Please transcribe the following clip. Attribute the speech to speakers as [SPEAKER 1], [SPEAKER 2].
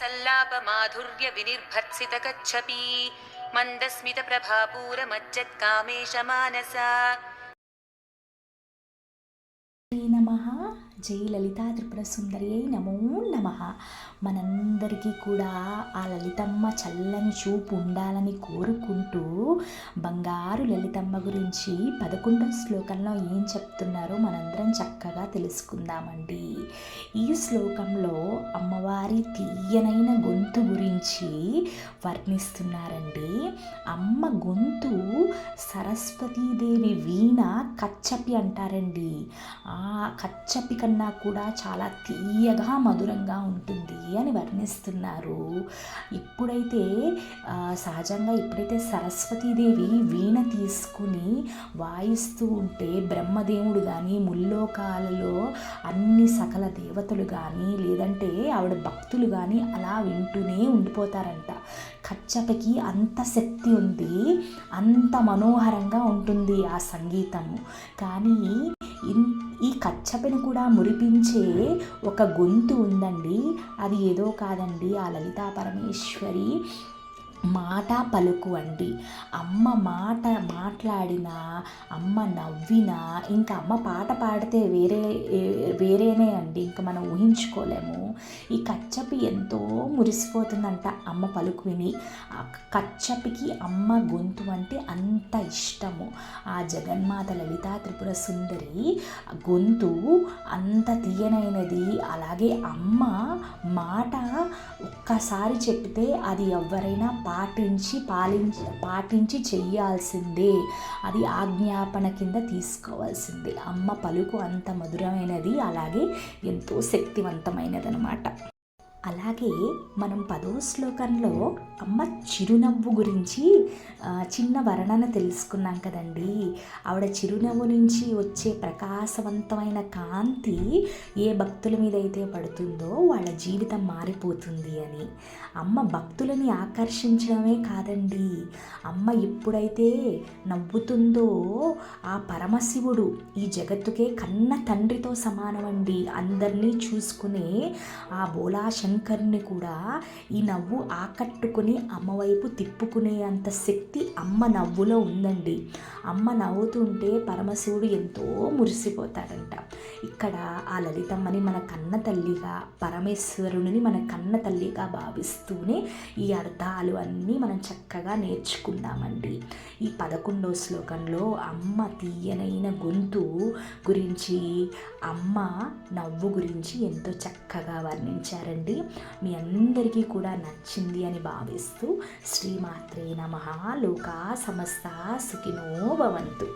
[SPEAKER 1] सल्लापमाधुर्यविनिर्भर्त्सितकच्छपी मन्दस्मितप्रभापूरमज्जत्कामेशमानसा
[SPEAKER 2] జై లలితా త్రిపుర సుందరి అయి నమో నమ. మనందరికీ కూడా ఆ లలితమ్మ చల్లని చూపు ఉండాలని కోరుకుంటూ బంగారు లలితమ్మ గురించి పదకొండవ శ్లోకంలో ఏం చెప్తున్నారో మనందరం చక్కగా తెలుసుకుందామండి. ఈ శ్లోకంలో అమ్మవారి తీయనైన గొంతు గురించి వర్ణిస్తున్నారండి. అమ్మ గొంతు సరస్వతీదేవి వీణ కచ్చపి అంటారండి. ఆ కచ్చపి కన్నా కూడా చాలా తీయగా మధురంగా ఉంటుంది అని వర్ణిస్తున్నారు. ఇప్పుడైతే సహజంగా ఇప్పుడైతే సరస్వతీదేవి వీణ తీసుకుని వాయిస్తూ ఉంటే బ్రహ్మదేవుడు కానీ ముల్లోకాలలో అన్ని సకల దేవతలు కానీ లేదంటే ఆవిడ భక్తులు కానీ అలా వింటూనే ఉండిపోతారంట. కచ్చపకి అంత శక్తి ఉంది అంత మనోహరంగా ఉంటుంది ఆ సంగీతము. కానీ ఈ కచ్చపెను కూడా మురిపించే ఒక గొంతు ఉందండి. అది ఏదో కాదండి. ఆ లలితా పరమేశ్వరి మాట పలుకు అండి. అమ్మ మాట మాట్లాడినా అమ్మ నవ్వినా ఇంకా అమ్మ పాట పాడితే వేరే వేరేనే అండి. ఇంకా మనం ఊహించుకోలేము. ఈ కచ్చపి ఎంతో మురిసిపోతుందంట అమ్మ పలుకు విని. ఆ కచ్చపికి అమ్మ గొంతు అంటే అంత ఇష్టము. ఆ జగన్మాత లలితా త్రిపుర సుందరి గొంతు అంత తీయనైనది. అలాగే అమ్మ మాట ఒక్కసారి చెప్తే అది ఎవరైనా పాటించి పాలించి పాటించి చెయ్యాల్సిందే. అది ఆజ్ఞాపన కింద తీసుకోవాల్సిందే. అమ్మ పలుకు అంత మధురమైనది అలాగే ఎంతో శక్తివంతమైనది అనమాట అలాగే మనం పదో శ్లోకంలో అమ్మ చిరునవ్వు గురించి చిన్న వర్ణన తెలుసుకున్నాం కదండి. ఆవిడ చిరునవ్వు నుంచి వచ్చే ప్రకాశవంతమైన కాంతి ఏ భక్తుల మీద అయితే పడుతుందో వాళ్ళ జీవితం మారిపోతుంది అని. అమ్మ భక్తులని ఆకర్షించడమే కాదండి. అమ్మ ఎప్పుడైతే నవ్వుతుందో ఆ పరమశివుడు ఈ జగత్తుకే కన్న తండ్రితో సమానమండి. అందరినీ చూసుకునే ఆ బోలా శంకర్ని కూడా ఈ నవ్వు ఆకట్టుకుని అమ్మ వైపు తిప్పుకునే అంత శక్తి అమ్మ నవ్వులో ఉందండి. అమ్మ నవ్వుతుంటే పరమశివుడు ఎంతో మురిసిపోతాడంట. ఇక్కడ ఆ లలితమ్మని మన కన్న తల్లిగా పరమేశ్వరుని మన కన్న తల్లిగా భావిస్తూనే ఈ అర్థాలు అన్నీ మనం చక్కగా నేర్చుకుందామండి. ఈ పదకొండో శ్లోకంలో అమ్మ తీయనైన గొంతు గురించి అమ్మ నవ్వు గురించి ఎంతో చక్కగా వర్ణించారండి. మీ అందరికీ కూడా నచ్చింది అని భావిస్తూ శ్రీమాత్రే నమ. లోకా సమస్త సుఖినో భవంతు.